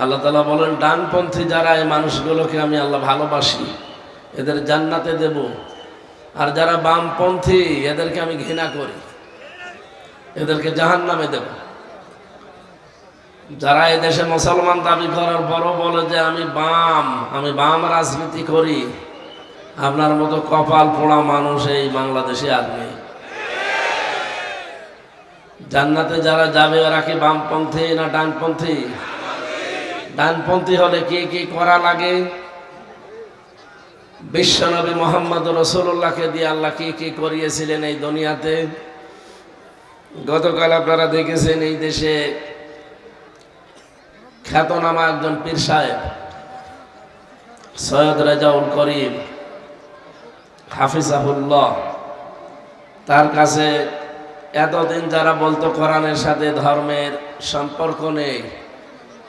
আল্লাহ তালা বলেন, ডানপন্থী যারা এই মানুষগুলোকে আমি আল্লাহ ভালোবাসি, এদের জান্নাতে দেব। আর যারা বামপন্থী, এদেরকে আমি ঘৃণা করি। এদেরকে জাহান নামে দেব। যারা দেশে মুসলমান দাবি করার পরও বলে যে, আমি বাম আমি বাম রাজনীতি করি, আপনার মতো কপাল পোড়া মানুষ এই বাংলাদেশে আর নেই। জান্নাতে যারা যাবে, ওরা কি বামপন্থী না ডানপন্থী? ডানপন্থী হলে কি কি করা লাগে? বিশ্বনবী মোহাম্মদ রসুল্লাহকে দিয়ে আল্লাহ কি কি করিয়েছিলেন এই দুনিয়াতে? গতকাল আপনারা দেখেছেন এই দেশে খ্যাতনামা একজন পীর সাহেব, সৈয়দ রেজাউল করিম হাফিজাহুল্লাহ, তার কাছে এতদিন যারা বলতো কোরআনের সাথে ধর্মের সম্পর্ক নেই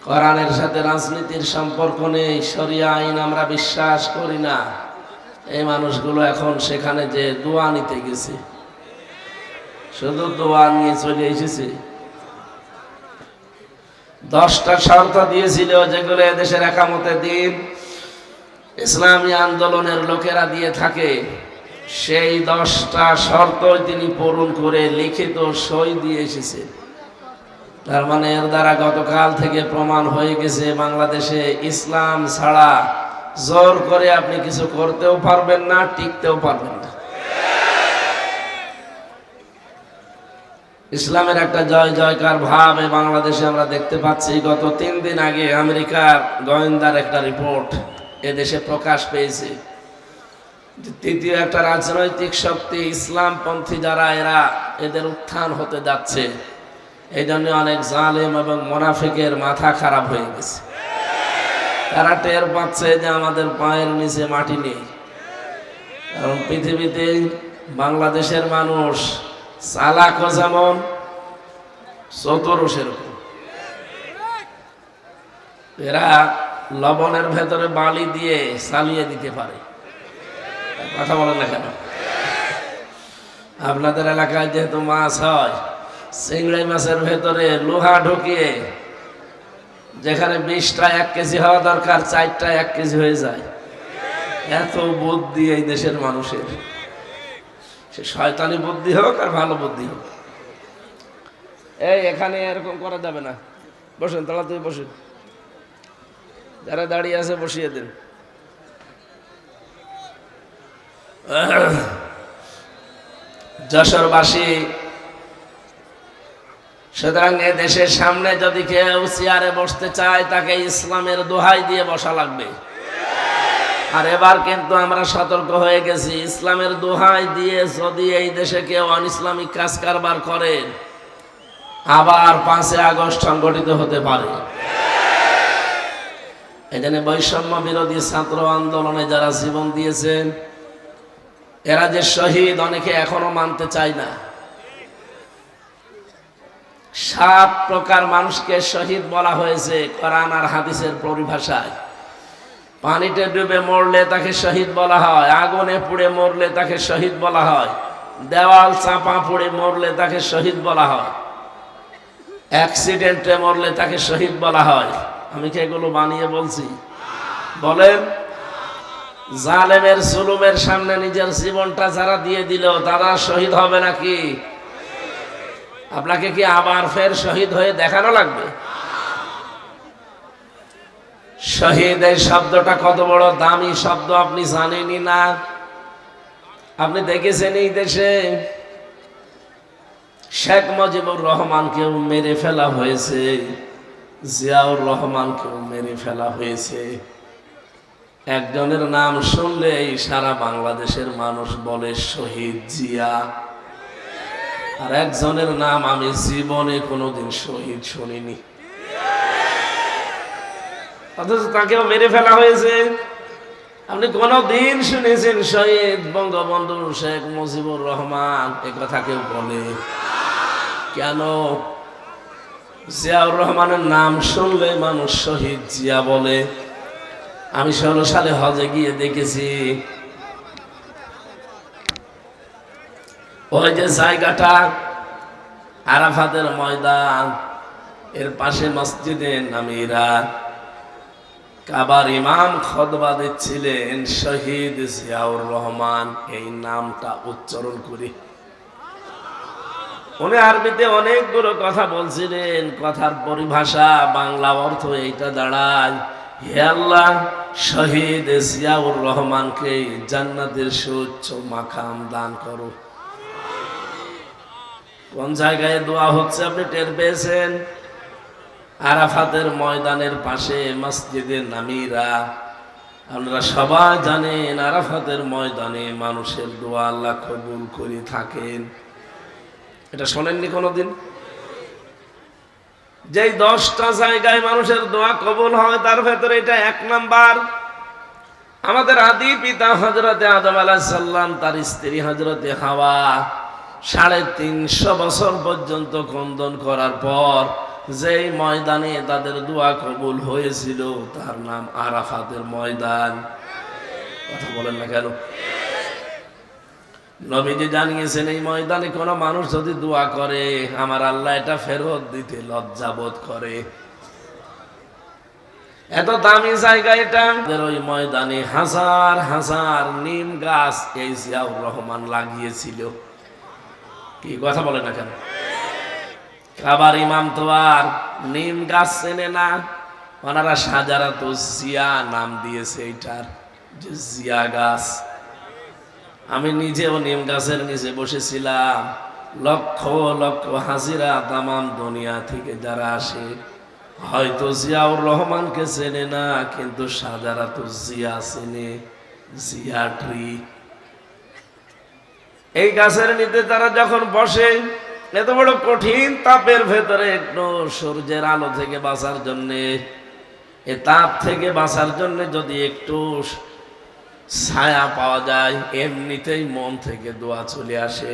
কোরআনের সাথে রাজনীতির সম্পর্ক নেই, শরিয়া আইন আমরা বিশ্বাস করি না। এই মানুষগুলো এখন সেখানে যে দোয়া নিতে গেছে। শুধু দোয়া নিয়ে চলে এসেছে। দশটা শর্ত দিয়েছিল যেগুলো এদেশের একামতে দিন। ইসলামী আন্দোলনের লোকেরা দিয়ে থাকে। সেই দশটা শর্ত তিনি পূরণ করে লিখিত সই দিয়ে এসেছে। তার মানে এর দ্বারা গতকাল থেকে প্রমাণ হয়ে গেছে, বাংলাদেশে ইসলাম ছাড়া জোর করে আপনি কিছু করতেও পারবেন না, টিকতেও পারবেন না। ইসলামের একটা জয় জয়কার ভাব এই বাংলাদেশে আমরা দেখতে পাচ্ছি। গত তিন দিন আগে আমেরিকার গোয়েন্দার একটা রিপোর্ট এদেশে প্রকাশ পেয়েছে। তৃতীয় একটা রাজনৈতিক শক্তি, ইসলামপন্থী যারা, এরা এদের উত্থান হতে যাচ্ছে। এই জন্য অনেক জালেম এবং মোনাফিকের মাথা খারাপ হয়ে গেছে। তারা টের পাচ্ছে যে আমাদের পায়ের নিচে মাটি নেই। কারণ পৃথিবীতে বাংলাদেশের মানুষ চালাকও যেমন চতুরও সেরকম এরা লবণের ভেতরে বালি দিয়ে চালিয়ে দিতে পারে। কথা বলেন না কেন? আপনাদের এলাকায় যেহেতু মাছ হয় চিংড়ি মাছের ভেতরে লোহা ঢুকিয়ে যেখানে বিশটা এক কেজি হওয়া দরকার, চারটা এক কেজি হয়ে যায়। এত বুদ্ধি এই দেশের মানুষের। সে শয়তানি বুদ্ধি হোক আর ভালো বুদ্ধি হোক। এই, এখানে এরকম করা যাবে না। বসেন তাড়াতাড়ি বসেন। যারা দাঁড়িয়ে আছে, বসিয়ে দিন। যশোরবাসী সুতরাং এ দেশের সামনে যদি কেউ চেয়ারে বসতে চায়, তাকে ইসলামের দোহাই দিয়ে বসা লাগবে। আর এবার কিন্তু আমরা সতর্ক হয়ে গেছি। ইসলামের দোহাই দিয়ে যদি এই দেশে কেউ অন ইসলামিক কাজ কারবার করে, আবার পাঁচে আগস্ট সংগঠিত হতে পারে। এখানে বৈষম্য বিরোধী ছাত্র আন্দোলনে যারা জীবন দিয়েছেন, এরা যে শহীদ অনেকে এখনও মানতে চায় না। সাত প্রকার মানুষকে শহীদ বলা হয়েছে কোরআন আর হাদিসের পরিভাষায়। পানিতে ডুবে মরলে তাকে শহীদ বলা হয়, আগুনে পুড়ে মরলে তাকে শহীদ বলা হয়, দেওয়াল চাপা পুড়ে মরলে তাকে শহীদ বলা হয়, অ্যাক্সিডেন্টে মরলে তাকে শহীদ বলা হয়। আমি কি এগুলো বানিয়ে বলছি? বলেন, জালেমের জুলুমের সামনে নিজের জীবনটা যারা দিয়ে দিল, তারা শহীদ হবে নাকি? আপনাকে কি আবার ফের শহীদ হয়ে দেখানো লাগবে? শহীদ এই শব্দটা কত বড় দামি শব্দ আপনি জানেনই না। আপনি দেখেছেন এই দেশে শেখ মুজিবুর রহমানকেও মেরে ফেলা হয়েছে, জিয়াউর রহমানকেও মেরে ফেলা হয়েছে। একজনের নাম শুনলেই সারা বাংলাদেশের মানুষ বলে শহীদ জিয়া। আর একজনের নাম আমি জীবনে কোনোদিন শহীদ শুনিনি। অথচ তাকেও মেরে ফেলা হয়েছে। আপনি কোনদিন শুনেছেন শহীদ বঙ্গবন্ধু শেখ মুজিবুর রহমান? এ কথা কেউ বলে। কেন? জিয়াউর রহমানের নাম শুনলে মানুষ শহীদ জিয়া বলে। আমি ষোলো সালে হজে গিয়ে দেখেছি ওই যে জায়গাটা আরাফাতের ময়দান, এর পাশে মসজিদে নামিরা। কাবার ইমাম খদবা দিচ্ছিলেন, শহীদ জিয়াউর রহমান, এই নামটা উচ্চারণ করি। উনি আরবিতে অনেকগুলো কথা বলছিলেন, কথার পরিভাষা, বাংলা অর্থ এইটা দাঁড়ায়। হে আল্লাহ, শহীদ জিয়াউর রহমানকে জান্নাতের সুচ্চ মাখাম দান করো। কোন জায়গায় দোয়া হচ্ছে আপনি টের পেয়েছেন? আরাফাতের ময়দানের পাশে মসজিদের নামিরা। আপনারা সবাই জানেন আরাফাতের ময়দানে মানুষের দোয়া আল্লাহ কবুল করে থাকেন। এটা শোনেননি কোনোদিন? যেই দশটা জায়গায় মানুষের দোয়া কবুল হয়, তার ভেতরে এটা এক নাম্বার। আমাদের আদি পিতা হজরতে আদম আলাহ সাল্লাম তার স্ত্রী হজরতে হাওয়া। সাড়ে তিনশো বছর পর্যন্ত খন্দন করার পর যেই ময়দানে তাদের দোয়া কবুল হয়েছিল, তার নাম আরাফাতের ময়দান। কথা বলেন না কেন? নবীজি জানিয়েছেন, এই ময়দানে কোনো মানুষ যদি দোয়া করে, আমার আল্লাহ এটা ফেরত দিতে লজ্জাবোধ করে। এত দামি জায়গা এটা। ওই ময়দানে হাজার হাজার নিম গাছ এই জিয়াউর রহমান লাগিয়েছিল। কি কথা বলে না কেন? আবার ইমাম তো আর নিম গাছ চেনে না। ওনারা সাজারা তো জিয়া নাম দিয়েছে এইটার, যে জিয়া গাছ। আমি নিজেও নিম গাছের নিচে বসেছিলাম। লক্ষ লক্ষ হাজিরা তামাম দুনিয়া থেকে যারা আসে, হয়তো জিয়াউর রহমানকে চেনে না, কিন্তু সাজারা তো জিয়া চেনে। জিয়া ট্রি এই গাছের নিতে তারা যখন বসে, এত বড় কঠিন তাপের ভেতরে একটু সূর্যের আলো থেকে বাঁচার জন্যে, এ তাপ থেকে বাঁচার জন্য যদি একটু ছায়া পাওয়া যায়, এমনিতেই মন থেকে দোয়া চলে আসে।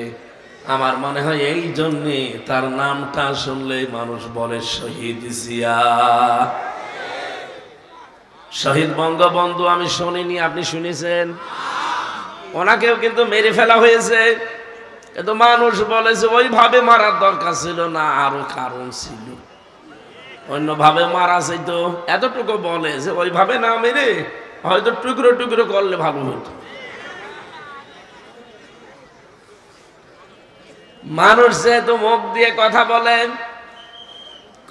আমার মনে হয় এই জন্যে তার নামটা শুনলেই মানুষ বলে শহীদ জিয়া। শহীদ বঙ্গবন্ধু, আমি শুনিনি, আপনি শুনেছেন? ওনাকেও কিন্তু মেরে ফেলা হয়েছে। কিন্তু মানুষ বলেছে, ওইভাবে মারার দরকার ছিল না, আরও কারণ ছিল। অন্যভাবে মারা যেত। এতটুকু বলে যে, ওইভাবে না মেরে হয়তো টুকরো টুকরো করলে ভালো হতো। মানুষ যেহেতু মুখ দিয়ে কথা বলে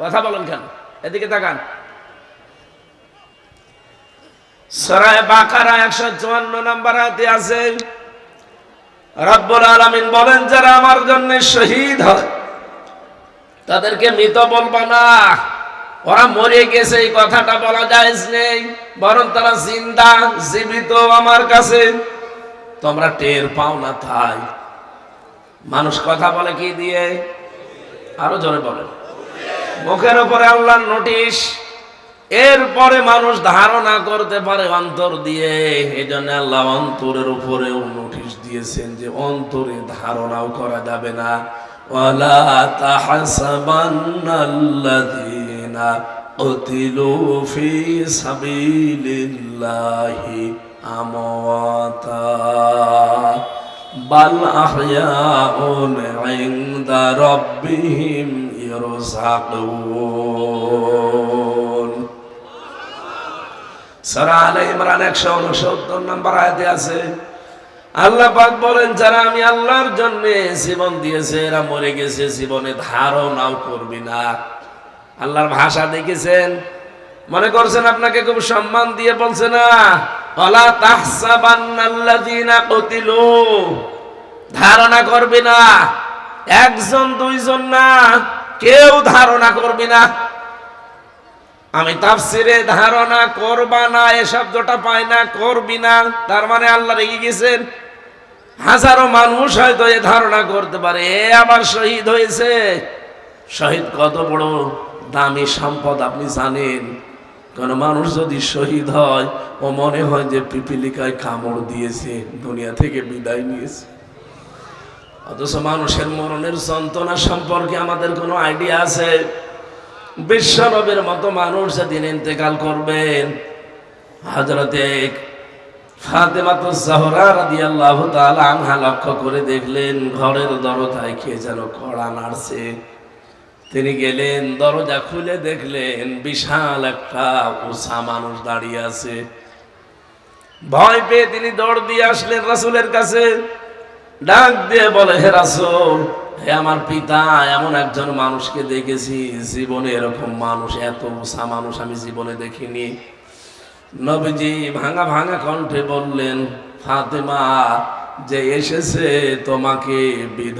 কথা বলেন কেন? এদিকে তাকান। সরায় বাকারা একশো চুয়ান্ন নম্বর আয়াতে আছে, রব্বুল আলামিন বলেন, যারা আমার জন্য শহীদ তাদেরকে মৃত না। ওরা মরে গেছে, এই কথাটা বলা যায় নেই, বরং তারা জিন্দা, জীবিত আমার কাছে। তোমরা টের পাও না তাই। মানুষ কথা বলে কি দিয়ে? আরও জোরে বলেন। মুখের উপরে আল্লাহর নোটিশ। এরপরে মানুষ ধারণা করতে পারে অন্তর দিয়ে। এই জন্য আল্লাহ অন্তরের উপরেও নোটিশ দিয়েছেন যে অন্তরে ধারণাও করা যাবে না। ওয়ালা সাবিলিল্লাহি বাল আহয়াউন ইনদা ইরসাকুন সূরা আলে ইমরান 169 নম্বর আয়াতে আছে, আল্লাহ পাক বলেন, যারা আমি আল্লাহর জন্য জীবন দিয়েছে, এরা মরে গেছে, জীবনে ধারণাও করবি না। আল্লাহর ভাষা দেখেছেন? মনে করছেন আপনাকে খুব সম্মান দিয়ে বলছে না? অলা তাহসাবান্নাল্লাযীনা কুতিলু। ধারণা করবি না। একজন, দুইজন না। কেউ ধারণা করবি না। আমি তাফসিরে ধারণা করবা না, এ শব্দটা পাই না, করবি না। তার মানে আল্লাহ রেগে গেছেন। হাজারো মানুষ হয়তো এ ধারণা করতে পারে, এ আবার শহীদ হয়েছে। শহীদ কত বড় দামি সম্পদ আপনি জানেন? কোন মানুষ যদি শহীদ হয়, ও মনে হয় যে পিপিলিকায় কামড় দিয়েছে, দুনিয়া থেকে বিদায় নিয়েছে। অথচ মানুষের মরণের যন্ত্রণা সম্পর্কে আমাদের কোনো আইডিয়া আছে? বিশ্বনবের মতো মানুষ যেদিন ইন্তেকাল করবেন হজরতে ফাতেমা তো জাহরা রাদিয়াল্লাহু আনহা লক্ষ্য করে দেখলেন, ঘরের দরজায় কে যেন কড়া নাড়ছে। তিনি গেলেন, দরজা খুলে দেখলেন, বিশাল একটা উষা মানুষ দাঁড়িয়ে আছে। ভয় পেয়ে তিনি দৌড় দিয়ে আসলেন রাসূলের কাছে। ডাক দিয়ে বলে, হে রাসূল, হে আমার পিতা, এমন একজন মানুষকে দেখেছি, জীবনে এরকম মানুষ, এত উষা মানুষ আমি জীবনে দেখিনি। নবীজি ভাঙা ভাঙা কণ্ঠে বললেন, ফাতেমা, যে এসেছে তোমাকে বিধ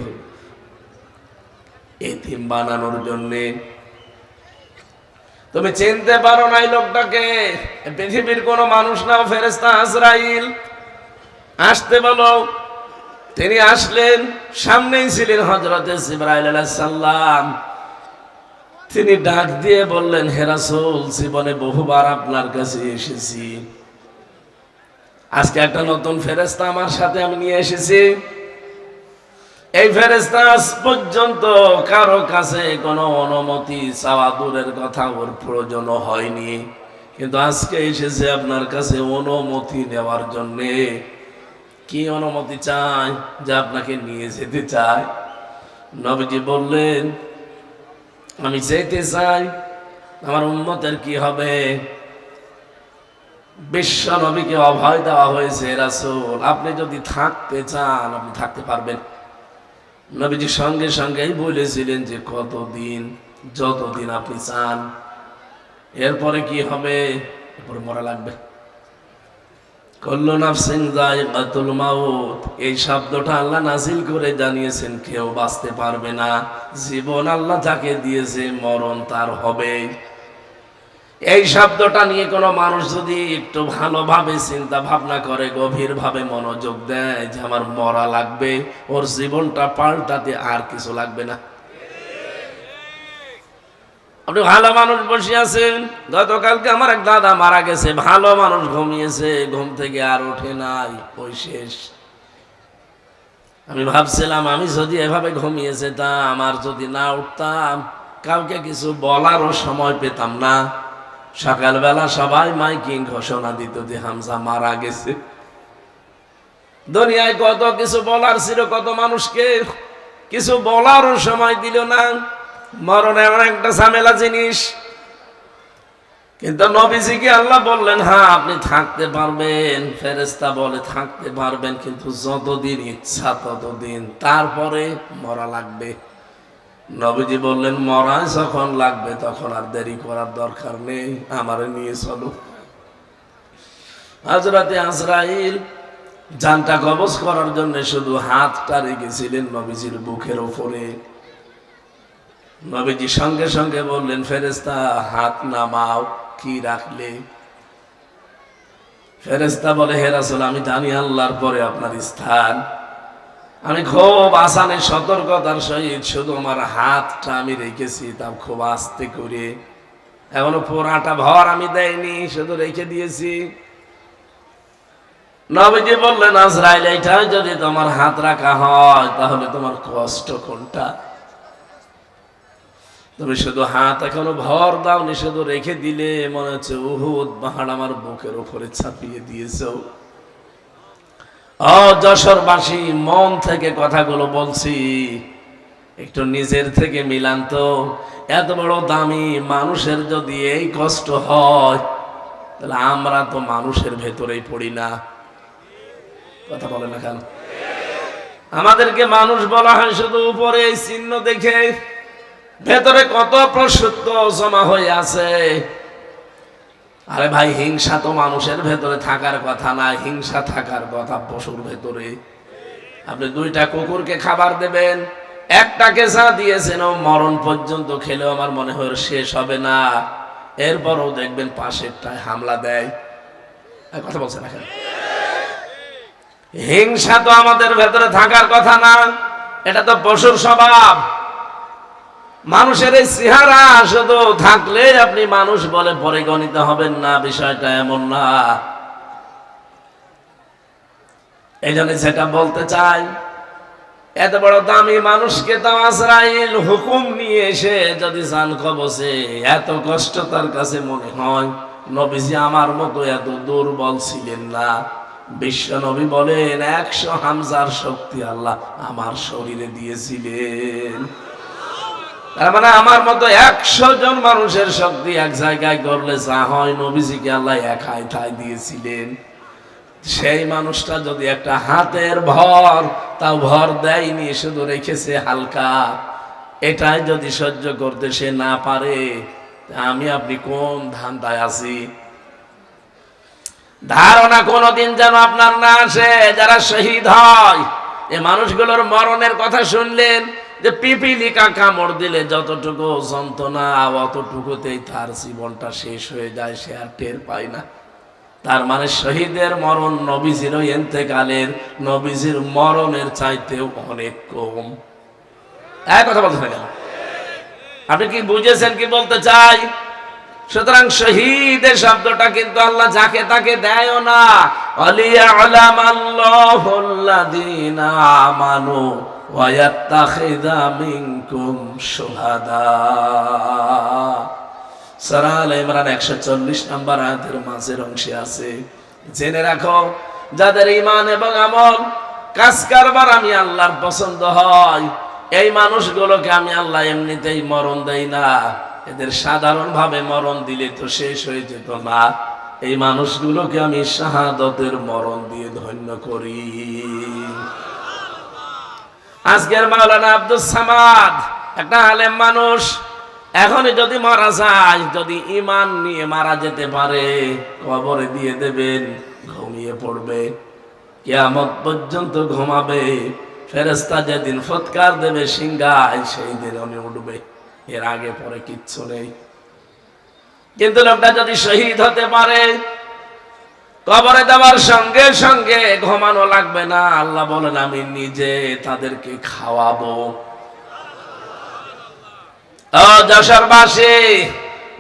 এতিম বানানোর জন্যে। তুমি চিনতে পারো নাই লোকটাকে, পৃথিবীর কোন মানুষ না ফেরেস্তা আজরাইল। আসতে বলো তিনি আসলেন সামনেই ছিলেন হজরতে জিব্রাইল আলাইহিস সালাম। তিনি ডাক দিয়ে বললেন হেরাসুল জীবনে বহুবার আপনার কাছে এসেছি। আজকে একটা নতুন ফেরেস্তা আমার সাথে আমি নিয়ে এসেছি। এই ফেরেস্তা আজ পর্যন্ত কারও কাছে কোনো অনুমতি চাওয়া দূরের কথা ওর প্রয়োজন হয়নি। কিন্তু আজকে এসেছে আপনার কাছে অনুমতি নেওয়ার জন্যে। কি অনুমতি চাই যে আপনাকে নিয়ে যেতে চায় নবীজি বললেন, আমি যেতে চাই, আমার উন্মতের কি হবে? বিশ্ব নবীকে অভয় দেওয়া হয়েছে, রাসূল। আপনি যদি থাকতে চান, আপনি থাকতে পারবেন। নবীজি সঙ্গে সঙ্গেই বলেছিলেন যে, কতদিন, যতদিন আপনি চান। এরপরে কি হবে? এরপরে মরা লাগবে। কল্লু নাফসিন যায়কাতুল মাউত। এই শব্দটা আল্লাহ নাজিল করে জানিয়েছেন, কেউ বাঁচতে পারবে না। জীবন আল্লাহ যাকে দিয়েছে, মরণ তার হবে। এই শব্দটা নিয়ে কোনো মানুষ যদি একটু ভালোভাবে চিন্তা ভাবনা করে, গভীরভাবে মনোযোগ দেয় যে আমার মরা লাগবে, ওর জীবনটা পাল্টাতে আর কিছু লাগবে না। আপনি ভালো মানুষ বসে আছেন? গতকালকে আমার এক দাদা মারা গেছে, ভালো মানুষ ঘুমিয়েছে, ঘুম থেকে আর ওঠে নাই, ওই শেষ। আমি ভাবছিলাম, আমি যদি এভাবে ঘুমিয়ে যেতাম আমার যদি না উঠতাম কাউকে কিছু বলারও সময় পেতাম না। সকালবেলা সবাই মাইকিং ঘোষণা দিত যে হামজা মারা গেছে। দুনিয়ায় কত কিছু বলার ছিল, কত মানুষকে কিছু বলারও সময় দিল না। মরণ এমন একটা ঝামেলা জিনিস। কিন্তু নবীজিকে আল্লাহ বললেন হ্যাঁ আপনি থাকতে পারবেন ফেরেস্তা বলে থাকতে পারবেন, কিন্তু যতদিন ইচ্ছা ততদিন। তারপরে মরা লাগবে। নবীজি বললেন, মরা যখন লাগবে, তখন আর দেরি করার দরকার নেই, আমার নিয়ে চলো। হাজরাতে আজরাইল জানটা কবজ করার জন্য শুধু হাতটা রেখেছিলেন নবীজির বুকের ওপরে। নবীজি সঙ্গে সঙ্গে বললেন ফেরেস্তা হাত নামাও, কি রাখলে? ফেরেস্তা বলে হেরাসুল আমি জানি আল্লাহর পরে আপনার স্থান। আমি খুব আসানে সতর্কতার সহিত শুধু আমার হাতটা আমি রেখেছি, তা খুব আস্তে করে। এখনও পোড়াটা ভর আমি দেয়নি শুধু রেখে দিয়েছি। নবীজি বললেন, আজরাইল এইটা যদি তোমার হাত রাখা হয়, তাহলে তোমার কষ্ট কোনটা? তুমি শুধু হাত এখনও ভর দাওনি শুধু রেখে দিলে মনে হচ্ছে উহুদ পাহাড় আমার বুকের উপরে ছাপিয়ে দিয়েছ। ও যশোরবাসী, মন থেকে কথাগুলো বলছি। একটু নিজের থেকে মিলান তো। এত বড় দামি মানুষের যদি এই কষ্ট হয়, তাহলে আমরা তো মানুষের ভেতরেই পড়ি না। কথা বলে না কেন? আমাদেরকে মানুষ বলা হয় শুধু উপরে চিহ্ন দেখে। ভেতরে কত প্রসূত্ব জমা হয়ে আছে। আরে ভাই, হিংসা তো মানুষের ভেতরে থাকার কথা না, হিংসা থাকার কথা পশুর ভেতরে। আপনি দুইটা কুকুরকে খাবার দেবেন, একটাকে যা দিয়েছেন মরণ পর্যন্ত খেলেও আমার মনে হয় শেষ হবে না। এরপরও দেখবেন পাশেরটায় হামলা দেয়। কথা বলছে না হিংসা তো আমাদের ভেতরে থাকার কথা না, এটা তো পশুর স্বভাব। মানুষের এই চেহারা শুধু থাকলে আপনি মানুষ বলে পরিগণিত হবেন না, বিষয়টা এমন না। এই জন্য যেটা বলতে চাই, এত বড় দামি মানুষকে তো আজরাইল হুকুম নিয়ে এসে যদি জান কবসে এত কষ্ট তার কাছে মনে হয়। নবীজি আমার মতো এত দুর্বল ছিলেন না। বিশ্ব নবী বলেন, একশো হামজার শক্তি আল্লাহ আমার শরীরে দিয়েছিলেন। তার মানে আমার মতো একশো জন মানুষের শক্তি এক জায়গায় করলে যা হয় নবীজিকে আল্লাহ একাই ঠাই দিয়েছিলেন। সেই মানুষটা যদি একটা হাতের ভর, তাও ভর দেয়নি, শুধু রেখেছে হালকা। এটাই যদি সহ্য করতে সে না পারে আমি আপনি কোন ধান্দায় আছি? ধারণা কোনোদিন যেন আপনার না আসে, যারা শহীদ হয়, এ মানুষগুলোর মরণের কথা শুনলেন যে পিপিলিকা কামড় দিলে যতটুকু যন্ত্রণা, অতটুকুতেই তার জীবনটা শেষ হয়ে যায়, সে আর টের পায় না। তার মানে শহীদের মরণ নবীজির এন্তেকালের, নবীজির মরণের চাইতেও অনেক কম। এক কথা বলতে গেল আপনি কি বুঝেছেন, কি বলতে চাই? সুতরাং শহীদের শব্দটা কিন্তু আল্লাহ যাকে তাকে দেয়ও না। অলিয়ালাম আল্লাহুল্লাযীনা আমানু। ইমরান 140 নম্বর আয়াতের মাঝের অংশে আছে, জেনে রাখো, যাদের ঈমান এবং আমি আল্লাহর পছন্দ হয়, এই মানুষগুলোকে আমি আল্লাহ এমনিতেই মরণ দেই না। এদের সাধারণভাবে মরণ দিলে তো শেষ হয়ে যেত না। এই মানুষগুলোকে আমি শাহাদতের মরণ দিয়ে ধন্য করি। আজকের মাওলানা আব্দুল সামাদ, একটা আলেম মানুষ, এখনই যদি মারা যায়, যদি ইমান নিয়ে মারা যেতে পারে, কবরে দিয়ে দেবেন, ঘুমিয়ে পড়বে, কেয়ামত পর্যন্ত ঘুমাবে ফেরেস্তা যেদিন ফৎকার দেবে, সিংহায় সেই দিন উনি উঠবে, এর আগে পরে কিচ্ছু নেই। কিন্তু লোকটা যদি শহীদ হতে পারে কবরে দেওয়ার সঙ্গে সঙ্গে ঘুমানো লাগবে না। আল্লাহ বলেন, আমি নিজে তাদেরকে খাওয়াবো।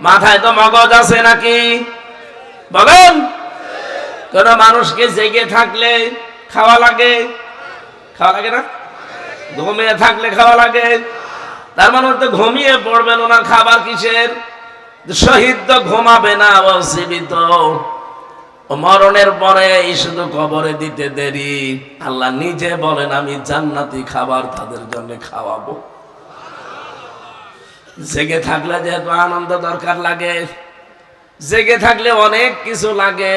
মাথায় তো মগজ আছে নাকি? বলেন, কোন মানুষকে জেগে থাকলে খাওয়া লাগে? খাওয়া লাগে না? ঘুমিয়ে থাকলে খাওয়া লাগে? তার মানে তো ঘুমিয়ে পড়বেন, ওনার খাবার কিসের? শহীদ তো ঘুমাবে না জীবিত। মরণের পরে শুধু কবরে দিতে দেরি। আল্লাহ নিজে বলেন, আমি জান্নাতি খাবার তাদের জন্য খাওয়াবো। জেগে থাকলে যেহেতু আনন্দ দরকার লাগে, জেগে থাকলে অনেক কিছু লাগে।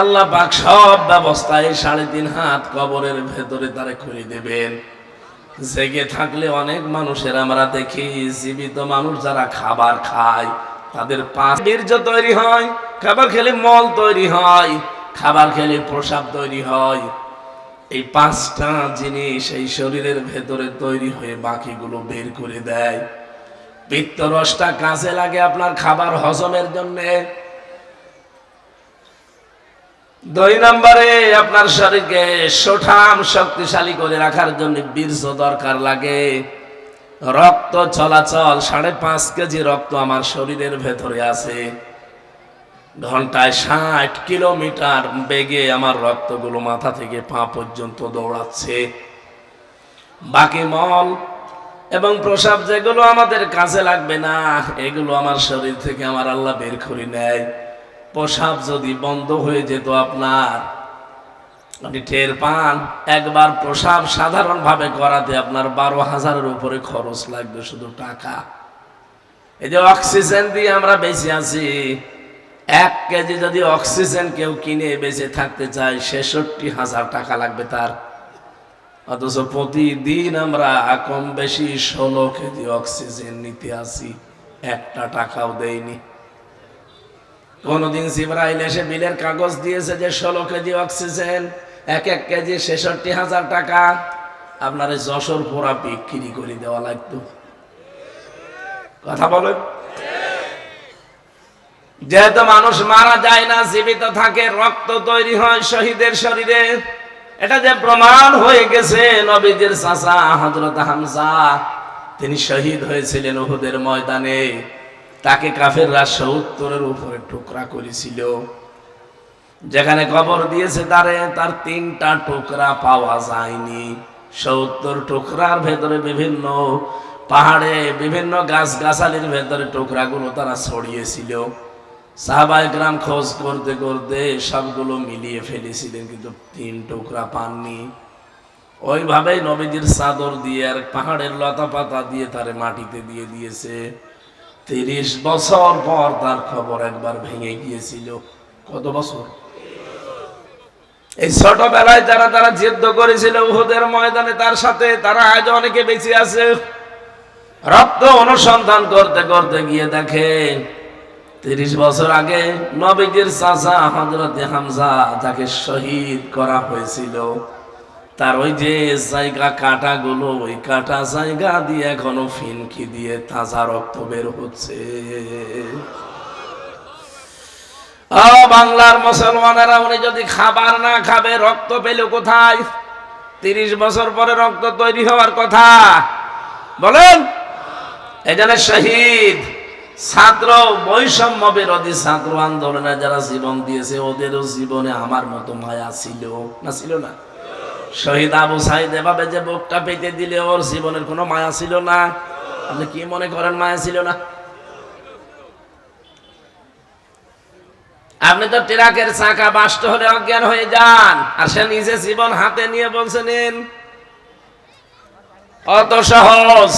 আল্লাহ পাক সব ব্যবস্থায় সাড়ে তিন হাত কবরের ভেতরে তারে খুলে দেবেন। জেগে থাকলে অনেক মানুষের আমরা দেখি, জীবিত মানুষ যারা খাবার খায় তাদের পাঁচ বীর্য তৈরি হয়, খাবার খেলে মল তৈরি হয়, খাবার খেলে প্রসাব তৈরি হয়। এই পাঁচটা জিনিস এই শরীরের ভেতরে তৈরি হয়ে বাকিগুলো বের করে দেয়। পিত্ত রসটা কাজে লাগে আপনার খাবার হজমের জন্য। দুই নম্বরে আপনার শরীরকে সোঠাম, শক্তিশালী করে রাখার জন্য বীর্য দরকার লাগে। রক্ত চলাচল, সাড়ে পাঁচ কেজি রক্ত আমার শরীরের ভেতরে আছে। ঘন্টায় ষাট কিলোমিটার বেগে আমার রক্তগুলো মাথা থেকে পা পর্যন্ত দৌড়াচ্ছে। বাকি মল এবং প্রসাব যেগুলো আমাদের কাজে লাগবে না, এগুলো আমার শরীর থেকে আমার আল্লাহ বের করে নেয়। প্রসাব যদি বন্ধ হয়ে যেত আপনার আপনি টের পান একবার প্রসাব সাধারণভাবে করাতে আপনার বারো হাজারের উপরে খরচ লাগবে শুধু টাকা। এই যে অক্সিজেন দিয়ে আমরা বেঁচে আছি, এক কেজি যদি অক্সিজেন কেউ কিনে বেঁচে থাকতে চায়, ছেষট্টি হাজার টাকা লাগবে তার। অথচ প্রতিদিন আমরা কম বেশি ষোলো কেজি অক্সিজেন নিতে আসি একটা টাকাও দেয়নি কোনদিন সিবরাইল এসে বিলের কাগজ দিয়েছে যে ষোলো কেজি অক্সিজেন এক এক কেজি ছেষট্টি হাজার টাকা। আপনার যশোর পোড়া বিক্রি করে দেওয়া লাগতো। কথা বলেন। যেহেতু মানুষ মারা যায় না, জীবিত থাকে, রক্ত তৈরি হয় শহীদের শরীরে। এটা যে প্রমাণ হয়ে গেছে নবীদের চাচা হজরত হামজা, তিনি শহীদ হয়েছিলেন ওহুদের ময়দানে। তাকে কাফের কাফেররা সত্তরের উপরে টুকরা করেছিল। যেখানে কবর দিয়েছে তারে তার তিনটা টুকরা পাওয়া যায়নি। সত্তর টুকরার ভেতরে বিভিন্ন পাহাড়ে, বিভিন্ন গাছ গাছালির ভেতরে টুকরাগুলো তারা ছড়িয়েছিল। সাহাবাই গ্রাম খোঁজ করতে করতে সবগুলো মিলিয়ে ফেলেছিলেন, কিন্তু তিন টুকরা পাননি। ওইভাবেই নবীজির চাদর দিয়ে আর পাহাড়ের লতা পাতা দিয়ে তারে মাটিতে দিয়ে দিয়েছে। তিরিশ বছর পর তার খবর একবার ভেঙে গিয়েছিল। কত বছর? এই ছোটবেলায় যারা তারা যুদ্ধ করেছিল উহুদের ময়দানে, তার সাথে তারা আজ অনেকে বেঁচে আছে। রক্ত অনুসন্ধান করতে করতে গিয়ে দেখে তিরিশ বছর আগে নবীজির চাচা হজরতে হামজা যাকে শহীদ করা হয়েছিল। তার ওই যে জায়গা কাটাগুলো, ওই কাটা জায়গা দিয়ে এখনও ফিনকি দিয়ে তাজা রক্ত বের হচ্ছে। বাংলার মুসলমানেরা উনি যদি খাবার না খাবে, রক্ত পেল কোথায়? তিরিশ বছর পরে রক্ত তৈরি হওয়ার কথা। বলেন, এজন্য শহীদ, ছাত্র, বৈষম্য বিরোধী ছাত্র আন্দোলনে যারা জীবন দিয়েছে, ওদেরও জীবনে আমার মতো মায়া ছিল না ছিল না? শহীদ আবু সাইদ এভাবে যে বুকটা পেতে দিলে, ওর জীবনের কোনো মায়া ছিল না? আপনি কি মনে করেন মায়া ছিল না? আপনি তো ট্রাকের চাকা বাস্ট হলে অজ্ঞান হয়ে যান। আর সে নিজে জীবন হাতে নিয়ে বলছে বলছেন অত সহজ।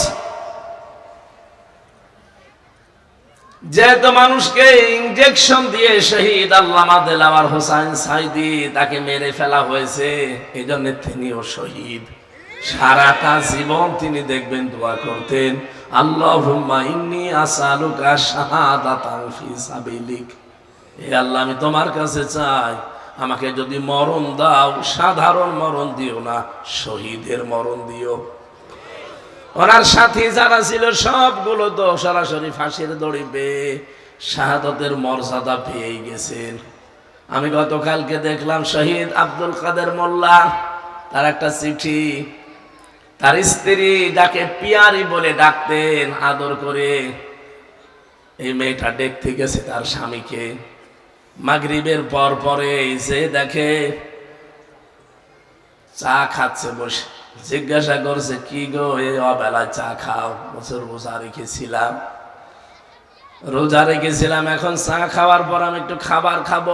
যেহেতু মানুষকে ইঞ্জেকশন দিয়ে শহীদ আল্লামা দেলাওয়ার হোসাইন সাইদি তাকে মেরে ফেলা হয়েছে এই জন্য তিনিও শহীদ। সারাটা জীবন তিনি দেখবেন, দোয়া করতেন আল্লাহ ইন্নি আসালুকা শাহাদাতান হে আল্লাহ, আমি তোমার কাছে চাই, আমাকে যদি মরণ দাও, সাধারণ মরণ দিও না, শহীদের মরণ দিও। ওনার সাথী যারা ছিল, সবগুলো তো সরাসরি ফাঁসির দড়ি পেয়ে শাহাদতের মর্যাদা পেয়ে গেছেন। আমি গতকালকে দেখলাম শহীদ আব্দুল কাদের মোল্লা, তার একটা চিঠি। তার স্ত্রী যাকে পিয়ারি বলে ডাকতেন, আদর করে, এই মেয়েটা দেখতে গেছে তার স্বামীকে। মাগরিবের পর পরে যে দেখে চা খাচ্ছে বসে। জিজ্ঞাসা করছে, কি গো, এই অবেলায় চা খাও? বছর রোজা রেখেছিলাম। রোজা রেখেছিলাম, এখন চা খাওয়ার পর আমি একটু খাবার খাব।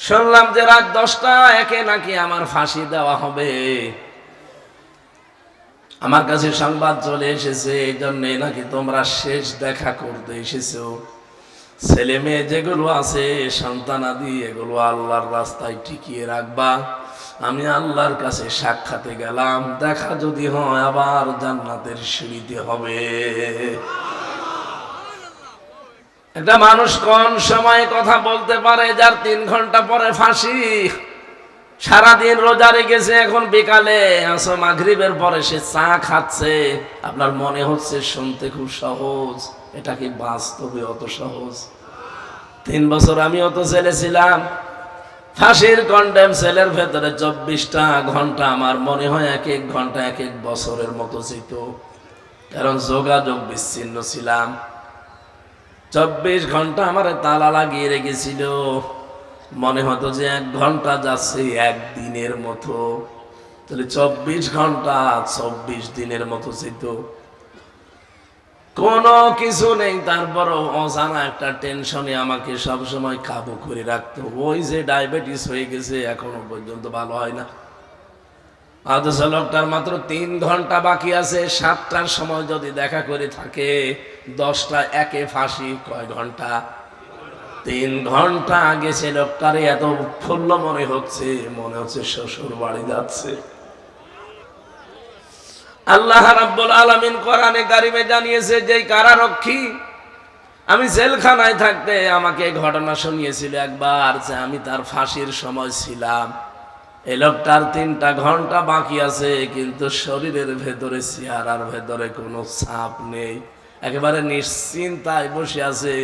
শুনলাম যে রাত দশটা, একে নাকি আমার ফাঁসি দেওয়া হবে। আমার কাছে সংবাদ চলে এসেছে, এই জন্যে নাকি তোমরা শেষ দেখা করতে এসেছ। ছেলে মেয়ে যেগুলো আছে সন্তানাদি এগুলো আল্লাহর রাস্তায় টিকিয়ে রাখবা। আমি আল্লাহর কাছে সাক্ষাতে গেলাম, দেখা যদি হয় আবার জান্নাতের সিঁড়িতে হবে। একটা মানুষ কোন সময় কথা বলতে পারে, যার তিন ঘণ্টা পরে ফাঁসি? সারাদিন রোজা রেখেছে, এখন বিকালে আসো মাগরিবের পরে সে চা খাচ্ছে। আপনার মনে হচ্ছে শুনতে খুব সহজ। এটা কি বাস্তবে অত সহজ? তিন বছর আমি অত ছেলে ছিলাম। ফাঁসির কন্ডেম সেলের ভেতরে চব্বিশটা ঘণ্টা আমার মনে হয় এক এক ঘণ্টা, এক এক বছরের মতো ছিল কারণ যোগাযোগ বিচ্ছিন্ন ছিলাম। চব্বিশ ঘণ্টা আমার তালা লাগিয়ে রেখেছিল। মনে হতো যে এক ঘণ্টা যাচ্ছে একদিনের মতো। তাহলে চব্বিশ ঘণ্টা চব্বিশ দিনের মতো ছিল কোনো কিছু নেই, তারপরও অজানা একটা টেনশনে আমাকে সব সময় কাবু করে রাখতো। ওই যে ডায়াবেটিস হয়ে গেছে, এখনও পর্যন্ত ভালো হয় না। অথচ লোকটার মাত্র তিন ঘণ্টা বাকি আছে, সাতটার সময় যদি দেখা করে থাকে, দশটা একে ফাঁসি, কয় ঘণ্টা? তিন ঘণ্টা আগে সে লোকটারে, এত উৎফুল্ল মনে হচ্ছে মনে হচ্ছে শ্বশুর বাড়ি যাচ্ছে। আল্লাহ রাব্বুল আলামিন কোরআনে কারিমে জানিয়েছে যে কারারক্ষী আমি জেলখানায় থাকতে আমাকে ঘটনা শুনিয়েছিল একবার যে আমি তার ফাঁসির সময় ছিলাম। এই লোকটার তিনটা ঘণ্টা বাকি আছে, কিন্তু শরীরের ভেতরে চেহারার ভেতরে কোনো ছাপ নেই। একেবারে নিশ্চিন্তায় বসে আছে।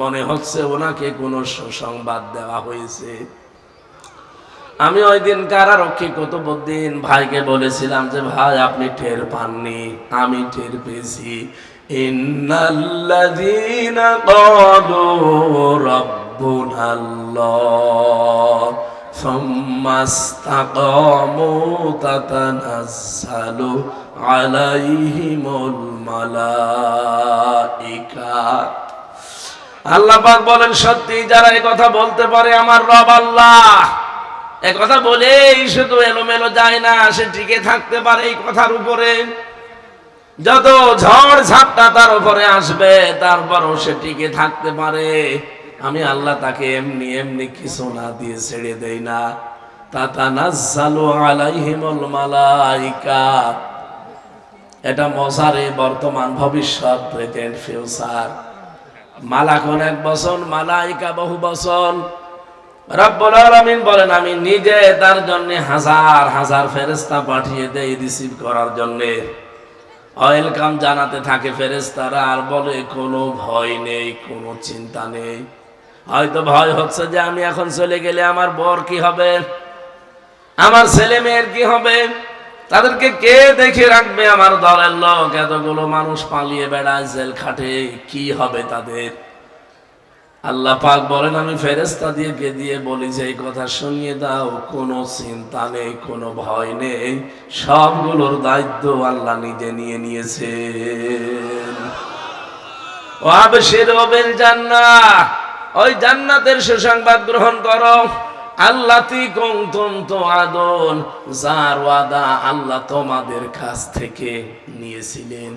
মনে হচ্ছে ওনাকে কোনো সুসংবাদ দেওয়া হয়েছে। আমি ওই দিন কারারক্ষী কুতুবুদ্দিন ভাইকে বলেছিলাম যে, ভাই, আপনি টের পাননি, আমি টের পেয়েছি। ইন্নাল্লাযীনা আল্লাহ বলেন সত্যি যারা এই কথা বলতে পারে আমার রব আল্লাহ। এ কথা বলেই শুধু এলোমেলো যায় না, সে টিকে থাকতে পারে এই কথার উপরে। যত ঝড় ঝাপটা তার উপরে আসবে, তারপরও সে টিকে থাকতে পারে। আমি আল্লাহ তাকে এমনি এমনি কিছু না দিয়ে ছেড়ে দেই না। এটা বর্তমান ভবিষ্যৎ ফিউচার মালাকুন এক বছর মালাইকা বহু বছর রব্বুল আলামিন বলেন, আমি নিজে তার জন্য হাজার হাজার ফেরেশতা পাঠিয়ে দেই রিসিভ করার জন্য। ওয়েলকাম জানাতে থাকে ফেরেশতারা, আর বলে, কোনো ভয় নেই, কোনো চিন্তা নেই। হয়তো ভয় হচ্ছে যে, আমি এখন চলে গেলে আমার বর কি হবে? আমার ছেলে মেয়ের কি হবে? তাদেরকে কে দেখে রাখবে? আমার দলের লোক, এতগুলো মানুষ পালিয়ে বেড়ায়, জেল খাটে, কি হবে তাদের? আল্লাহ পাক বলেন, আমি ফেরেস্তা দিয়ে কে দিয়ে বলি যে, এই কথা শুনিয়ে দাও, কোনো চিন্তা নেই, কোনো ভয় নেই। সবগুলোর দায়িত্ব আল্লাহ নিজে নিয়ে জান্নাহ ওই জান্নাতের সুসংবাদ গ্রহণ করো। আল্লাতি তুআদুন, যার ওয়াদা আল্লাহ তোমাদের কাছ থেকে নিয়েছিলেন।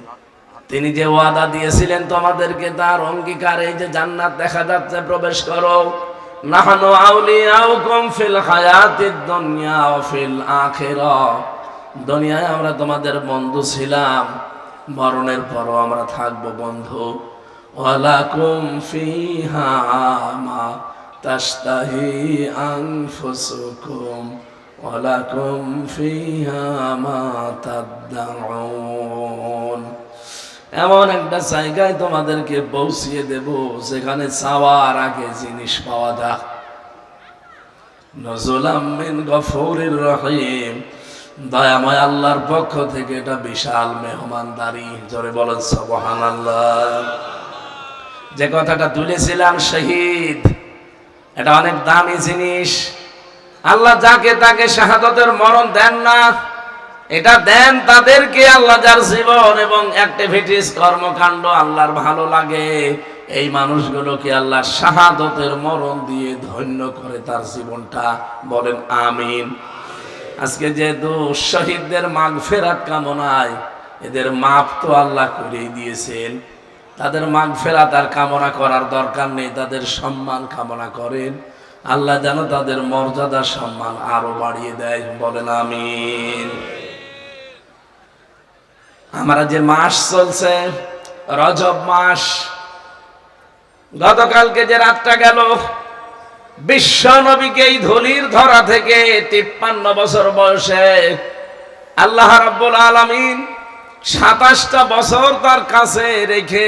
তিনি যে ওয়াদা দিয়েছিলেন তোমাদেরকে তার অঙ্গীকার, এই যে জান্নাত দেখা যাচ্ছে, প্রবেশ করো। নাহানু ফিল দুনিয়ায় আমরা তোমাদের বন্ধু ছিলাম, মরণের পরও আমরা থাকব বন্ধু। ওয়ালাকুম ফিহা মা ফিহা মা এমন একটা জায়গায় তোমাদেরকে পৌঁছিয়ে দেব যেখানে চাওয়ার আগে জিনিস পাওয়া যাক। নজুলাম মিন গফুরির রহিম। দয়াময় আল্লাহর পক্ষ থেকে এটা বিশাল মেহমানদারি। জোরে বলেন, সুবহানাল্লাহ। যে কথাটা তুলেছিলাম, শহীদ, এটা অনেক দামি জিনিস। আল্লাহ যাকে তাকে শাহাদতের মরণ দেন না এটা দেন তাদেরকে আল্লাহ যার জীবন এবং অ্যাক্টিভিটিস কর্মকাণ্ড আল্লাহর ভালো লাগে। এই মানুষগুলোকে আল্লাহ শাহাদতের মরণ দিয়ে ধন্য করে তার জীবনটা। বলেন, আমিন। আজকে যেহেতু শহীদদের মাগ ফেরাত কামনায় এদের মাপ তো আল্লাহ করেই দিয়েছেন। তাদের মাগ ফেরাত আর কামনা করার দরকার নেই, তাদের সম্মান কামনা করেন। আল্লাহ যেন তাদের মর্যাদা সম্মান আরও বাড়িয়ে দেয়। বলেন, আমিন। আমরা যে মাস চলছে, রজব মাস, গতকালকে যে রাতটা গেল, বিশ্ব নবীকে এই ধলির ধরা থেকে তিপ্পান্ন বছর বয়সে আল্লাহ রাব্বুল আলামিন সাতাশটা বছর তার কাছে রেখে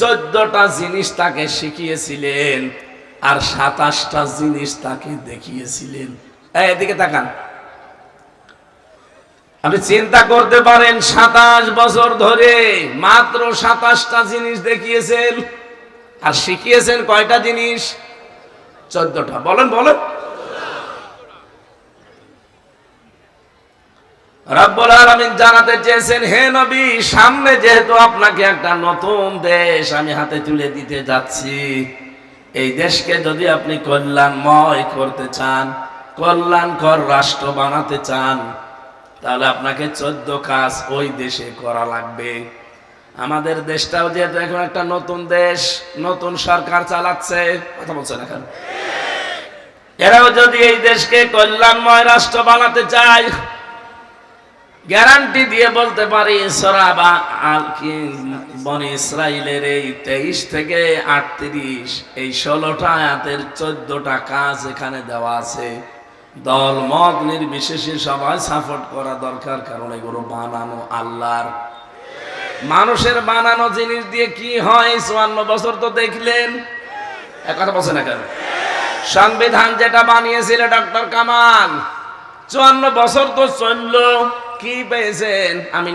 চোদ্দটা জিনিস তাকে শিখিয়েছিলেন আর সাতাশটা জিনিস তাকে দেখিয়েছিলেন। এদিকে তাকান। আপনি চিন্তা করতে পারেন, সাতাশ বছর ধরে মাত্র সাতাশটা জিনিস দেখিয়েছেন। আর শিখিয়েছেন কয়টা জিনিস? চোদ্দটা। বলেন বলেন। জানাতে চেয়েছেন, হে নবী, সামনে যেহেতু আপনাকে একটা নতুন দেশ আমি হাতে তুলে দিতে যাচ্ছি, এই দেশকে যদি আপনি কল্যাণময় করতে চান, কল্যাণকর রাষ্ট্র বানাতে চান তাহলে আপনাকে চোদ্দ কাজ ওই দেশে করা লাগবে। আমাদের দেশটাও যেহেতু এখন একটা নতুন দেশ, নতুন সরকার চালাচ্ছে, কথা বলছেন এখন এরাও যদি এই দেশকে কল্যাণময় রাষ্ট্র বানাতে চায়, গ্যারান্টি দিয়ে বলতে পারি সরাবা এই তেইশ থেকে আটত্রিশ, এই ষোলোটা আয়াতের চোদ্দটা কাজ এখানে দেওয়া আছে। দল মত নির্বিশেষে সবাই সাপোর্ট করা দরকার, কারণ এগুলো বানানো আল্লাহর। মানুষের বানানো জিনিস দিয়ে কি হয়, চুয়ান্ন বছর তো দেখলেন। কথা বলছে না কেন? সংবিধান যেটা বানিয়েছিল ডক্টর কামাল, চুয়ান্ন বছর তো চলল, কি পেয়েছেন? আমি